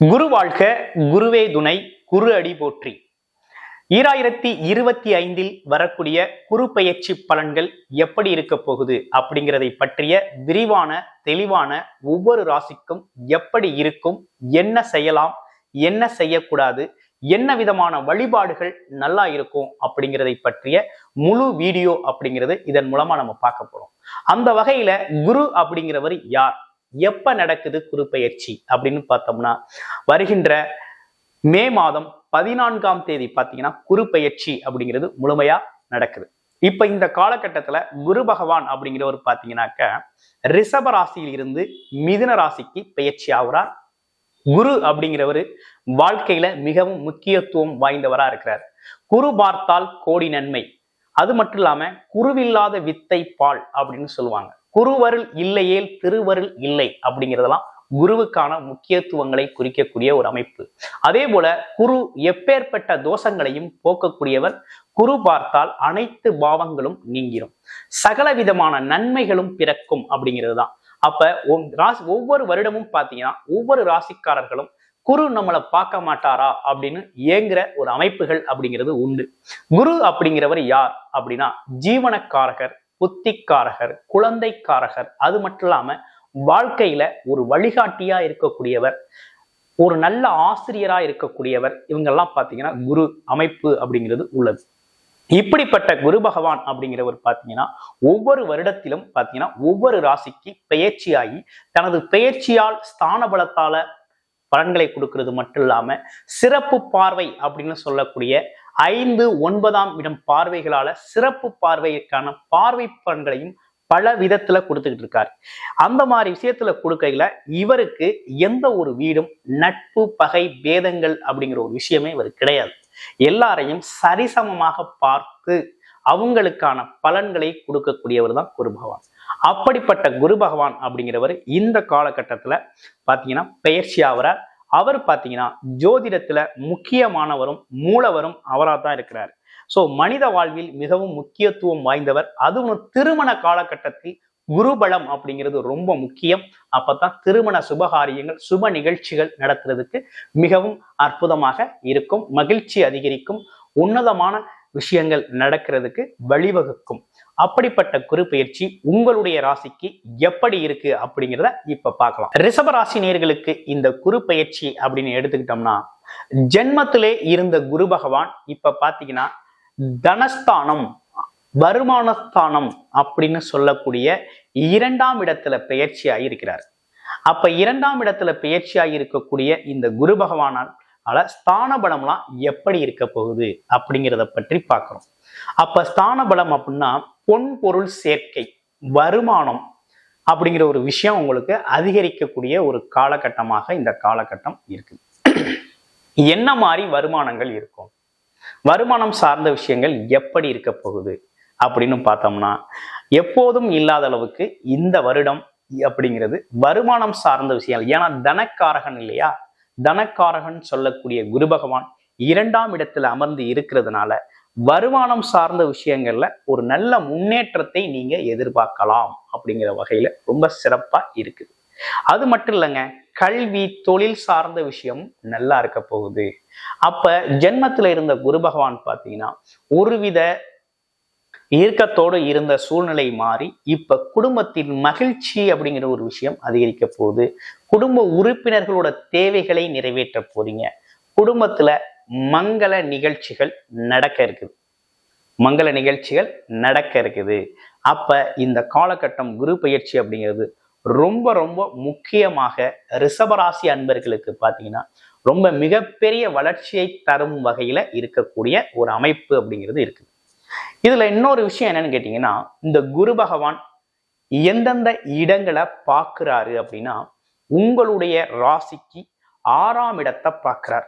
குரு வாழ்க குருவே துணை குரு அடி போற்றி. ஈராயிரத்தி இருபத்தி ஐந்தில் வரக்கூடிய குரு பயிற்சி பலன்கள் எப்படி இருக்க போகுது அப்படிங்கிறதை பற்றிய விரிவான தெளிவான ஒவ்வொரு ராசிக்கும் எப்படி இருக்கும் என்ன செய்யலாம் என்ன செய்யக்கூடாது என்ன விதமான வழிபாடுகள் நல்லா இருக்கும் அப்படிங்கிறதை பற்றிய முழு வீடியோ அப்படிங்கிறது இதன் மூலமா நம்ம பார்க்க போறோம். அந்த வகையில குரு அப்படிங்கிறவர் யார்? எப்ப நடக்குது குருப்பெயர்ச்சி அப்படின்னு பார்த்தோம்னா வருகின்ற மே மாதம் பதினான்காம் தேதி பார்த்தீங்கன்னா குரு பெயர்ச்சி அப்படிங்கிறது முழுமையா நடக்குது. இப்ப இந்த காலகட்டத்துல குரு பகவான் அப்படிங்கிறவர் பார்த்தீங்கன்னாக்க ரிஷப ராசியில் இருந்து மிதுன ராசிக்கு பெயர்ச்சி ஆகுறார். குரு அப்படிங்கிறவர் வாழ்க்கையில மிகவும் முக்கியத்துவம் வாய்ந்தவரா இருக்கிறார். குரு பார்த்தால் கோடி நன்மை. அது மட்டும் இல்லாம குருவில்லாத வித்தை பால் அப்படின்னு சொல்லுவாங்க. குருவருள் இல்லையேல் திருவருள் இல்லை அப்படிங்கிறதெல்லாம் குருவுக்கான முக்கியத்துவங்களை குறிக்கக்கூடிய ஒரு அமைப்பு. அதே போல குரு எப்பேற்பட்ட தோஷங்களையும் போக்கக்கூடியவர் குரு பார்த்தால் அனைத்து பாவங்களும் நீங்கிரும். சகல விதமான நன்மைகளும் பிறக்கும் அப்படிங்கிறது தான் அப்ப ராசி ஒவ்வொரு வருடமும் பாத்தீங்கன்னா ஒவ்வொரு ராசிக்காரர்களும் குரு நம்மளை பார்க்க மாட்டாரா அப்படின்னு ஏங்குற ஒரு அமைப்புகள் அப்படிங்கிறது உண்டு. குரு அப்படிங்கிறவர் யார் அப்படின்னா ஜீவனக்காரகர் புத்திக்காரகர் குழந்தைக்காரகர். அது மட்டும் இல்லாம வாழ்க்கையில ஒரு வழிகாட்டியா இருக்கக்கூடியவர் ஒரு நல்ல ஆசிரியரா இருக்கக்கூடியவர் இவங்கெல்லாம் பாத்தீங்கன்னா குரு அமைப்பு அப்படிங்கிறது உள்ளது. இப்படிப்பட்ட குரு பகவான் அப்படிங்கிறவர் பார்த்தீங்கன்னா ஒவ்வொரு வருடத்திலும் பார்த்தீங்கன்னா ஒவ்வொரு ராசிக்கு பெயர்ச்சியாகி தனது பெயர்ச்சியால் ஸ்தான பலத்தால பலன்களை கொடுக்கிறது மட்டும் இல்லாம சிறப்பு பார்வை அப்படின்னு சொல்லக்கூடிய ஐந்து ஒன்பதாம் இடம் பார்வைகளால சிறப்பு பார்வைக்கான பார்வை பலன்களையும் பல விதத்துல கொடுத்துக்கிட்டு இருக்காரு. அந்த மாதிரி விஷயத்துல கொடுக்கையில இவருக்கு எந்த ஒரு வீடும் நட்பு பகை பேதங்கள் அப்படிங்கிற ஒரு விஷயமே இவர் கிடையாது. எல்லாரையும் சரிசமமாக பார்த்து அவங்களுக்கான பலன்களை கொடுக்கக்கூடியவர் தான் குரு பகவான். அப்படிப்பட்ட குரு பகவான் அப்படிங்கிறவர் இந்த காலகட்டத்துல பாத்தீங்கன்னா பெயர்ச்சி ஆகிறார் அவர் பாத்தீங்கன்னா ஜோதிடத்துல முக்கியமானவரும் மூலவரும் அவராக தான் இருக்கிறார். சோ மனித வாழ்வில் மிகவும் முக்கியத்துவம் வாய்ந்தவர் அதுவும் திருமண காலகட்டத்தில் குருபலம் அப்படிங்கிறது ரொம்ப முக்கியம். அப்பதான் திருமண சுபகாரியங்கள் சுப நிகழ்ச்சிகள் நடத்துறதுக்கு மிகவும் அற்புதமாக இருக்கும் மகிழ்ச்சி அதிகரிக்கும் உன்னதமான விஷயங்கள் நடக்கிறதுக்கு வழிவகுக்கும். அப்படிப்பட்ட குரு பயிற்சி உங்களுடைய ராசிக்கு எப்படி இருக்கு அப்படிங்கிறத இப்ப பார்க்கலாம். ரிஷப ராசி நேர்களுக்கு இந்த குரு பயிற்சி அப்படின்னு எடுத்துக்கிட்டோம்னா ஜென்மத்திலே இருந்த குரு பகவான் இப்ப பாத்தீங்கன்னா தனஸ்தானம் வருமானஸ்தானம் அப்படின்னு சொல்லக்கூடிய இரண்டாம் இடத்துல பெயர்ச்சியாகி இருக்கிறார். அப்ப இரண்டாம் இடத்துல பெயர்ச்சியாகி இருக்கக்கூடிய இந்த குரு பகவானால் ஸ்தான பலம்லாம் எப்படி இருக்க போகுது அப்படிங்கிறத பற்றி பார்க்கிறோம். அப்ப ஸ்தான பலம் அப்படின்னா பொன் பொருள் சேர்க்கை வருமானம் அப்படிங்கிற ஒரு விஷயம் உங்களுக்கு அதிகரிக்கக்கூடிய ஒரு காலகட்டமாக இந்த காலகட்டம் இருக்கு என்ன மாதிரி வருமானங்கள் இருக்கும்? வருமானம் சார்ந்த விஷயங்கள் எப்படி இருக்க போகுது அப்படின்னு பார்த்தோம்னா எப்போதும் இல்லாத அளவுக்கு இந்த வருடம் அப்படிங்கிறது வருமானம் சார்ந்த விஷயங்கள். ஏன்னா தனக்காரகன் இல்லையா? தனக்காரகன் சொல்லக்கூடிய குரு பகவான் இரண்டாம் இடத்துல அமர்ந்து இருக்கிறதுனால வருமானம் சார்ந்த விஷயங்கள்ல ஒரு நல்ல முன்னேற்றத்தை நீங்க எதிர்பார்க்கலாம் அப்படிங்கிற வகையில ரொம்ப சிறப்பா இருக்குது அது மட்டும் இல்லைங்க கல்வி தொழில் சார்ந்த விஷயம் நல்லா இருக்க போகுது. அப்ப ஜென்மத்துல இருந்த குரு பகவான் பார்த்தீங்கன்னா ஒருவித இயக்கத்தோடு இருந்த சூழ்நிலை மாறி இப்ப குடும்பத்தின் மகிழ்ச்சி அப்படிங்கிற ஒரு விஷயம் அதிகரிக்க போகுது. குடும்ப உறுப்பினர்களோட தேவைகளை நிறைவேற்ற போறீங்க. குடும்பத்துல மங்கள நிகழ்ச்சிகள் நடக்க இருக்குது. மங்கள நிகழ்ச்சிகள் நடக்க இருக்குது. அப்ப இந்த காலகட்டம் குரு பயிற்சி அப்படிங்கிறது ரொம்ப ரொம்ப முக்கியமாக ரிஷபராசி அன்பர்களுக்கு பார்த்தீங்கன்னா ரொம்ப மிகப்பெரிய வளர்ச்சியை தரும் வகையில இருக்கக்கூடிய ஒரு அமைப்பு அப்படிங்கிறது இருக்குது. இதுல இன்னொரு விஷயம் என்னன்னு கேட்டீங்கன்னா இந்த குரு பகவான் எந்தெந்த இடங்களை பார்க்கிறாரு அப்படின்னா உங்களுடைய ராசிக்கு ஆறாம் இடத்தை பார்க்கிறார்.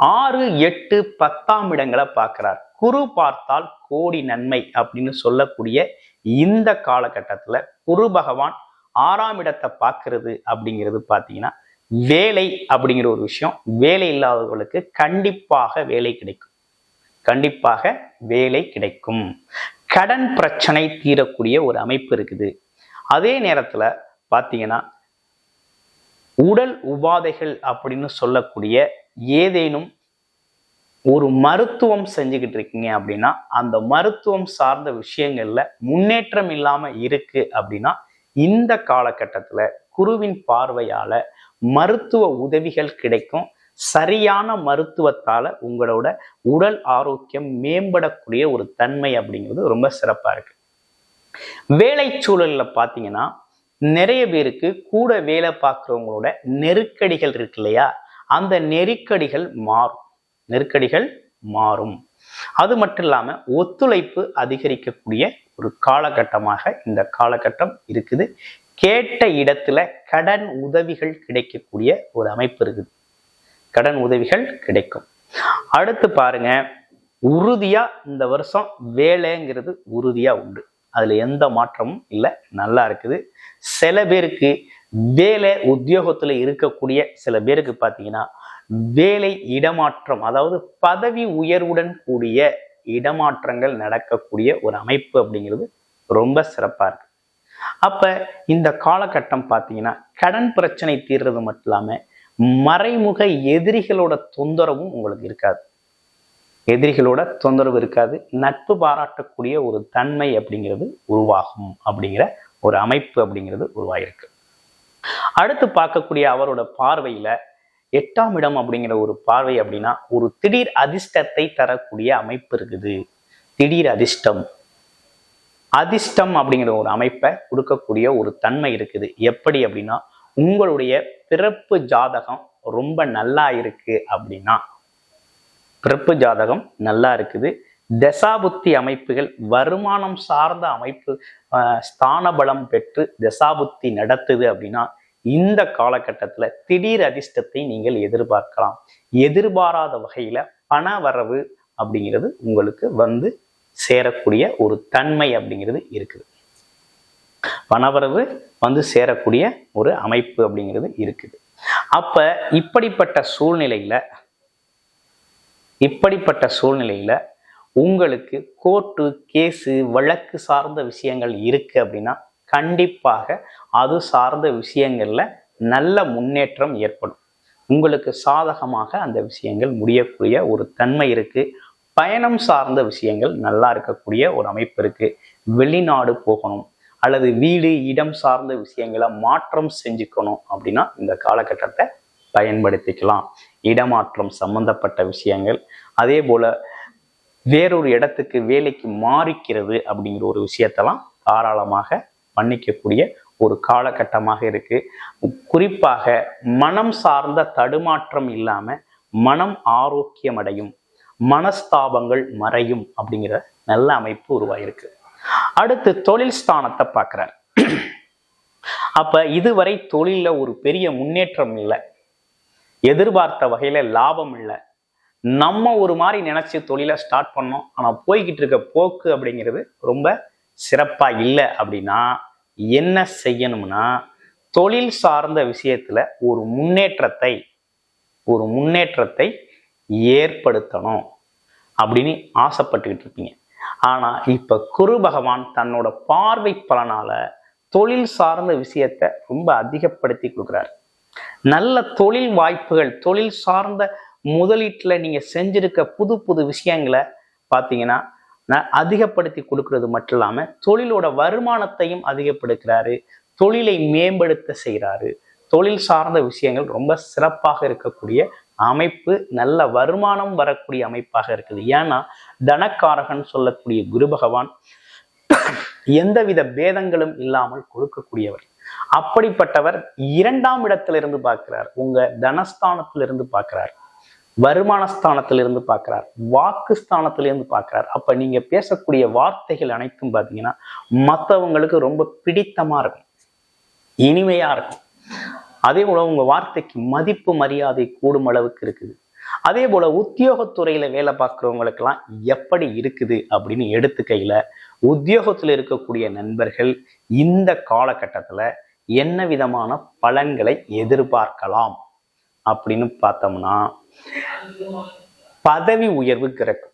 ஆறு எட்டு பத்தாம் இடங்களை பார்க்கிறார். குரு பார்த்தால் கோடி நன்மை அப்படின்னு சொல்லக்கூடிய இந்த காலகட்டத்தில் குரு பகவான் ஆறாம் இடத்தை பார்க்கறது அப்படிங்கிறது பார்த்தீங்கன்னா வேலை அப்படிங்கிற ஒரு விஷயம். வேலை இல்லாதவர்களுக்கு கண்டிப்பாக வேலை கிடைக்கும். கண்டிப்பாக வேலை கிடைக்கும். கடன் பிரச்சனை தீரக்கூடிய ஒரு அமைப்பு இருக்குது. அதே நேரத்தில் பார்த்தீங்கன்னா உடல் உபாதைகள் அப்படின்னு சொல்லக்கூடிய ஏதேனும் ஒரு மருத்துவம் செஞ்சுக்கிட்டு இருக்கீங்க அப்படின்னா அந்த மருத்துவம் சார்ந்த விஷயங்கள்ல முன்னேற்றம் இல்லாம இருக்கு அப்படின்னா இந்த காலகட்டத்துல குருவின் பார்வையால மருத்துவ உதவிகள் கிடைக்கும். சரியான மருத்துவத்தால உங்களோட உடல் ஆரோக்கியம் மேம்படக்கூடிய ஒரு தன்மை அப்படிங்கிறது ரொம்ப சிறப்பா இருக்கு. வேலை சூழல்ல பாத்தீங்கன்னா நிறைய பேருக்கு கூட வேலை பார்க்குறவங்களோட நெருக்கடிகள் இருக்கு இல்லையா? அந்த நெருக்கடிகள் மாறும். நெருக்கடிகள் மாறும். அது மட்டும் இல்லாமல் ஒத்துழைப்பு அதிகரிக்கக்கூடிய ஒரு காலகட்டமாக இந்த காலகட்டம் இருக்குது. கேட்ட இடத்துல கடன் உதவிகள் கிடைக்கக்கூடிய ஒரு அமைப்பு இருக்குது. கடன் உதவிகள் கிடைக்கும். அடுத்து பாருங்க உறுதியா இந்த வருஷம் வேலைங்கிறது உறுதியா உண்டு. அதில் எந்த மாற்றமும் இல்லை. நல்லா இருக்குது. சில பேருக்கு வேலை உத்தியோகத்தில் இருக்கக்கூடிய சில பேருக்கு பார்த்தீங்கன்னா வேலை இடமாற்றம் அதாவது பதவி உயர்வுடன் கூடிய இடமாற்றங்கள் நடக்கக்கூடிய ஒரு அமைப்பு அப்படிங்கிறது ரொம்ப சிறப்பாக இருக்கு. அப்போ இந்த காலகட்டம் பார்த்தீங்கன்னா கடன் பிரச்சனை தீர்றது மட்டும் இல்லாமல் மறைமுக எதிரிகளோட தொந்தரவும் உங்களுக்கு இருக்காது. எதிரிகளோட தொந்தரவு இருக்காது நட்பு பாராட்டக்கூடிய ஒரு தன்மை அப்படிங்கிறது உருவாகும் அப்படிங்கிற ஒரு அமைப்பு அப்படிங்கிறது உருவாயிருக்கு. அடுத்து பார்க்கக்கூடிய அவரோட பார்வையில எட்டாம் இடம் அப்படிங்கிற ஒரு பார்வை அப்படின்னா ஒரு திடீர் அதிர்ஷ்டத்தை தரக்கூடிய அமைப்பு இருக்குது. திடீர் அதிர்ஷ்டம். அதிர்ஷ்டம் அப்படிங்கிற ஒரு அமைப்பை கொடுக்கக்கூடிய ஒரு தன்மை இருக்குது. எப்படி அப்படின்னா உங்களுடைய பிறப்பு ஜாதகம் ரொம்ப நல்லா இருக்கு அப்படின்னா பிறப்பு ஜாதகம் நல்லா இருக்குது. தசாபுத்தி அமைப்புகள் வருமானம் சார்ந்த அமைப்பு ஸ்தான பலம் பெற்று தசாபுத்தி நடத்துது அப்படின்னா இந்த காலகட்டத்தில் திடீர் அதிர்ஷ்டத்தை நீங்கள் எதிர்பார்க்கலாம். எதிர்பாராத வகையில் பண வரவு அப்படிங்கிறது உங்களுக்கு வந்து சேரக்கூடிய ஒரு தன்மை அப்படிங்கிறது இருக்குது. பணவரவு வந்து சேரக்கூடிய ஒரு அமைப்பு அப்படிங்கிறது இருக்குது. அப்ப இப்படிப்பட்ட சூழ்நிலையில இப்படிப்பட்ட சூழ்நிலையில் உங்களுக்கு கோர்ட்டு கேஸு வழக்கு சார்ந்த விஷயங்கள் இருக்கு அப்படின்னா கண்டிப்பாக அது சார்ந்த விஷயங்களில் நல்ல முன்னேற்றம் ஏற்படும். உங்களுக்கு சாதகமாக அந்த விஷயங்கள் முடியக்கூடிய ஒரு தன்மை இருக்கு. பயணம் சார்ந்த விஷயங்கள் நல்லா இருக்கக்கூடிய ஒரு அமைப்பு இருக்கு. வெளிநாடு போகணும் அல்லது வீடு இடம் சார்ந்த விஷயங்களை மாற்றம் செஞ்சுக்கணும் அப்படின்னா இந்த காலகட்டத்தை பயன்படுத்திக்கலாம். இடமாற்றம் சம்பந்தப்பட்ட விஷயங்கள். அதே போல வேறொரு இடத்துக்கு வேலைக்கு மாறிக்கிறது அப்படிங்கிற ஒரு விஷயத்தெல்லாம் தாராளமாக பண்ணிக்கக்கூடிய ஒரு காலகட்டமாக இருக்கு. குறிப்பாக மனம் சார்ந்த தடுமாற்றம் இல்லாம மனம் ஆரோக்கியம் அடையும் மனஸ்தாபங்கள் மறையும் அப்படிங்கிற நல்ல அமைப்பு உருவாயிருக்கு. அடுத்து தொழில் ஸ்தானத்தை பார்க்குறார் அப்ப இதுவரை தொழில ஒரு பெரிய முன்னேற்றம் இல்லை. எதிர்பார்த்த வகையில லாபம் இல்லை. நம்ம ஒரு மாதிரி நினைச்சு தொழிலை ஸ்டார்ட் பண்ணோம். ஆனா போய்கிட்டு இருக்க போக்கு அப்படிங்கிறது ரொம்ப சிறப்பா இல்லை அப்படின்னா என்ன செய்யணும்னா தொழில் சார்ந்த விஷயத்துல ஒரு முன்னேற்றத்தை ஒரு முன்னேற்றத்தை ஏற்படுத்தணும் அப்படின்னு ஆசைப்பட்டுக்கிட்டு இருப்பீங்க. ஆனா இப்ப குரு பகவான் தன்னோட பார்வை பலனால தொழில் சார்ந்த விஷயத்த ரொம்ப அதிகப்படுத்தி கொடுக்குறாரு. நல்ல தொழில் வாய்ப்புகள் தொழில் சார்ந்த முதலீட்டில் நீங்கள் செஞ்சிருக்க புது புது விஷயங்களை பார்த்தீங்கன்னா அதிகப்படுத்தி கொடுக்கறது மட்டும் இல்லாமல் தொழிலோட வருமானத்தையும் அதிகப்படுத்துகிறாரு தொழிலை மேம்படுத்த செய்கிறாரு தொழில் சார்ந்த விஷயங்கள் ரொம்ப சிறப்பாக இருக்கக்கூடிய அமைப்பு நல்ல வருமானம் வரக்கூடிய அமைப்பாக இருக்குது. ஏன்னா தனக்காரகன் சொல்லக்கூடிய குரு பகவான் எந்தவித பேதங்களும் இல்லாமல் கொடுக்கக்கூடியவர். அப்படிப்பட்டவர் இரண்டாம் இடத்திலிருந்து பார்க்கிறார். உங்க தனஸ்தானத்திலிருந்து பார்க்கிறார். வருமான ஸ்தானத்திலிருந்து பார்க்கிறார். வாக்கு ஸ்தானத்திலிருந்து பார்க்கிறார். அப்ப நீங்க பேசக்கூடிய வார்த்தைகள் அனைத்தும் பார்த்தீங்கன்னா மற்றவங்களுக்கு ரொம்ப பிடித்தமா இருக்கும். இனிமையா இருக்கும். அதே போல உங்க வார்த்தைக்கு மதிப்பு மரியாதை கூடும் அளவுக்கு இருக்குது. அதே போல உத்தியோகத்துறையில வேலை பார்க்குறவங்களுக்கெல்லாம் எப்படி இருக்குது அப்படின்னு எடுத்துக்கையில உத்தியோகத்தில் இருக்கக்கூடிய நண்பர்கள் இந்த காலகட்டத்துல என்ன விதமான பலன்களை எதிர்பார்க்கலாம் அப்படின்னு பார்த்தோம்னா பதவி உயர்வு கிடைக்கும்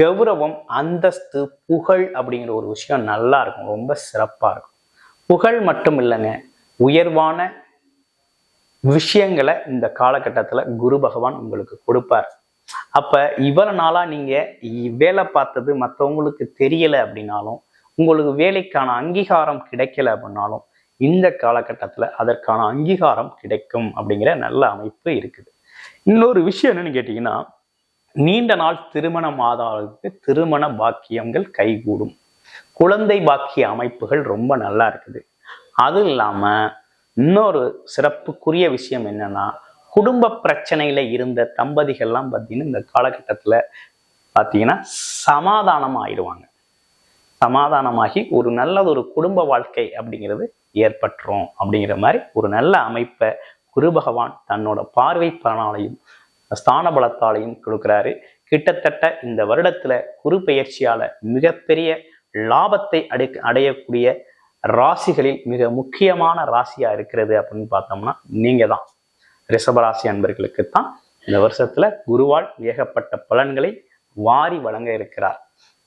கௌரவம் அந்தஸ்து புகழ் அப்படிங்கிற ஒரு விஷயம் நல்லா இருக்கும் ரொம்ப சிறப்பா இருக்கும். புகழ் மட்டும் இல்லைங்க உயர்வான விஷயங்களை இந்த காலகட்டத்துல குரு பகவான் உங்களுக்கு கொடுப்பார். அப்ப இவ்வளவு நாளா நீங்க வேலை பார்த்தது மற்றவங்களுக்கு தெரியல அப்படின்னாலும் உங்களுக்கு வேலைக்கான அங்கீகாரம் கிடைக்கல அப்படின்னாலும் இந்த காலகட்டத்துல அதற்கான அங்கீகாரம் கிடைக்கும் அப்படிங்கிற நல்ல அமைப்பு இருக்குது. இன்னொரு விஷயம் என்னன்னு கேட்டீங்கன்னா நீண்ட நாள் திருமணம் ஆதாருக்கு திருமண பாக்கியங்கள் கைகூடும். குழந்தை பாக்கிய அமைப்புகள் ரொம்ப நல்லா இருக்குது. அது இல்லாம இன்னொரு சிறப்புக்குரிய விஷயம் என்னன்னா குடும்ப பிரச்சனையில இருந்த தம்பதிகள்லாம் பார்த்தீங்கன்னா இந்த காலகட்டத்துல பார்த்தீங்கன்னா சமாதானம் ஆயிடுவாங்க சமாதானமாகி ஒரு நல்லது ஒரு குடும்ப வாழ்க்கை அப்படிங்கிறது ஏற்பட்டுரும் அப்படிங்கிற மாதிரி ஒரு நல்ல அமைப்பை குரு பகவான் தன்னோட பார்வை பலனாலையும் ஸ்தான பலத்தாலையும் கொடுக்குறாரு. கிட்டத்தட்ட இந்த வருடத்துல குரு பெயர்ச்சியால மிகப்பெரிய லாபத்தை அடை அடையக்கூடிய ராசிகளில் மிக முக்கியமான ராசியா இருக்கிறது அப்படின்னு பார்த்தோம்னா நீங்க தான். ரிஷபராசி அன்பர்களுக்கு தான் இந்த வருஷத்துல குருவால் ஏகப்பட்ட பலன்களை வாரி வழங்க இருக்கிறார்.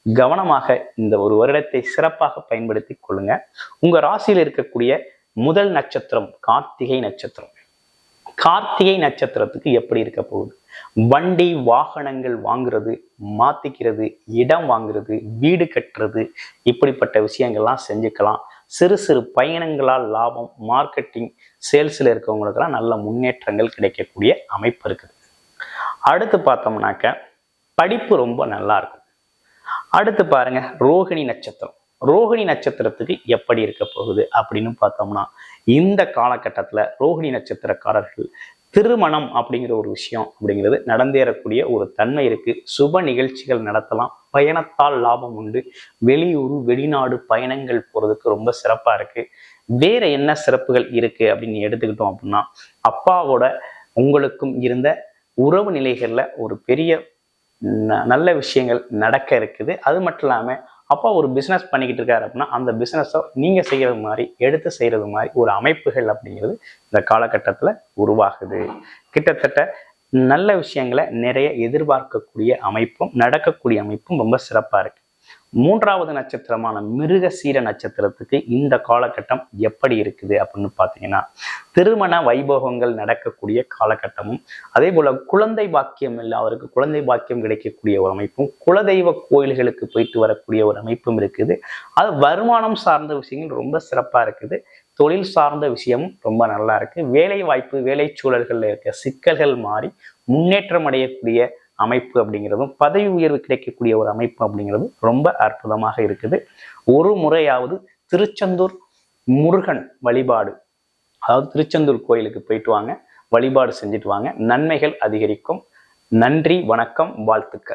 கவனமாக இந்த ஒரு வருடத்தை சிறப்பாக பயன்படுத்தி கொள்ளுங்க. உங்க ராசியில் இருக்கக்கூடிய முதல் நட்சத்திரம் கார்த்திகை நட்சத்திரம். கார்த்திகை நட்சத்திரத்துக்கு எப்படி இருக்க போகுது? வண்டி வாகனங்கள் வாங்குறது மாத்திக்கிறது இடம் வாங்குறது வீடு கட்டுறது இப்படிப்பட்ட விஷயங்கள்லாம் செஞ்சுக்கலாம். சிறு சிறு பயணங்களால் லாபம் மார்க்கெட்டிங் சேல்ஸில் இருக்கவங்களுக்கெல்லாம் நல்ல முன்னேற்றங்கள் கிடைக்கக்கூடிய அமைப்பு இருக்குது. அடுத்து பார்த்தோம்னாக்க படிப்பு ரொம்ப நல்லா இருக்கும். அடுத்து பாருங்க ரோகிணி நட்சத்திரம். ரோகிணி நட்சத்திரத்துக்கு எப்படி இருக்க போகுது அப்படின்னு பார்த்தோம்னா இந்த காலகட்டத்தில் ரோகிணி நட்சத்திரக்காரர்கள் திருமணம் அப்படிங்கிற ஒரு விஷயம் அப்படிங்கிறது நடந்தேறக்கூடிய ஒரு தன்மை இருக்கு. சுப நிகழ்ச்சிகள் நடத்தலாம். பயணத்தால் லாபம் உண்டு. வெளியூர் வெளிநாடு பயணங்கள் போறதுக்கு ரொம்ப சிறப்பா இருக்கு. வேற என்ன சிறப்புகள் இருக்கு அப்படின்னு எடுத்துக்கிட்டோம் அப்படின்னா அப்பாவோட உங்களுக்கும் இருந்த உறவு நிலைகளில் ஒரு பெரிய நல்ல விஷயங்கள் நடக்க இருக்குது. அது மட்டும் இல்லாமல் அப்பா ஒரு பிஸ்னஸ் பண்ணிக்கிட்டு இருக்காரு அப்படின்னா அந்த பிஸ்னஸை நீங்கள் செய்கிறது மாதிரி எடுத்து செய்கிறது மாதிரி ஒரு அமைப்புகள் அப்படிங்கிறது இந்த காலகட்டத்தில் உருவாகுது. கிட்டத்தட்ட நல்ல விஷயங்களை நிறைய எதிர்பார்க்கக்கூடிய அமைப்பும் நடக்கக்கூடிய அமைப்பும் ரொம்ப சிறப்பாக இருக்கு. மூன்றாவது நட்சத்திரமான மிருகசீர நட்சத்திரத்துக்கு இந்த காலகட்டம் எப்படி இருக்குது அப்படின்னு பார்த்தீங்கன்னா திருமண வைபோகங்கள் நடக்கக்கூடிய காலகட்டமும் அதே போல குழந்தை பாக்கியம் இல்லாதவருக்கு குழந்தை பாக்கியம் கிடைக்கக்கூடிய ஒரு அமைப்பும் குலதெய்வ கோயில்களுக்கு போயிட்டு வரக்கூடிய ஒரு அமைப்பும் இருக்குது. அது வருமானம் சார்ந்த விஷயங்கள் ரொம்ப சிறப்பாக இருக்குது. தொழில் சார்ந்த விஷயமும் ரொம்ப நல்லா இருக்கு. வேலை வாய்ப்பு வேலை சூழல்களில் இருக்க சிக்கல்கள் மாறி முன்னேற்றம் அடையக்கூடிய அமைப்பு அப்படிங்கிறதும் பதவி உயர்வு கிடைக்கக்கூடிய ஒரு அமைப்பு அப்படிங்கிறதும் ரொம்ப அற்புதமாக இருக்குது. ஒரு முறையாவது திருச்செந்தூர் முருகன் வழிபாடு. அதாவது திருச்செந்தூர் கோயிலுக்கு போயிட்டு வாங்க வழிபாடு செஞ்சுட்டு வாங்க. நன்மைகள் அதிகரிக்கும். நன்றி வணக்கம் வாழ்த்துக்கள்.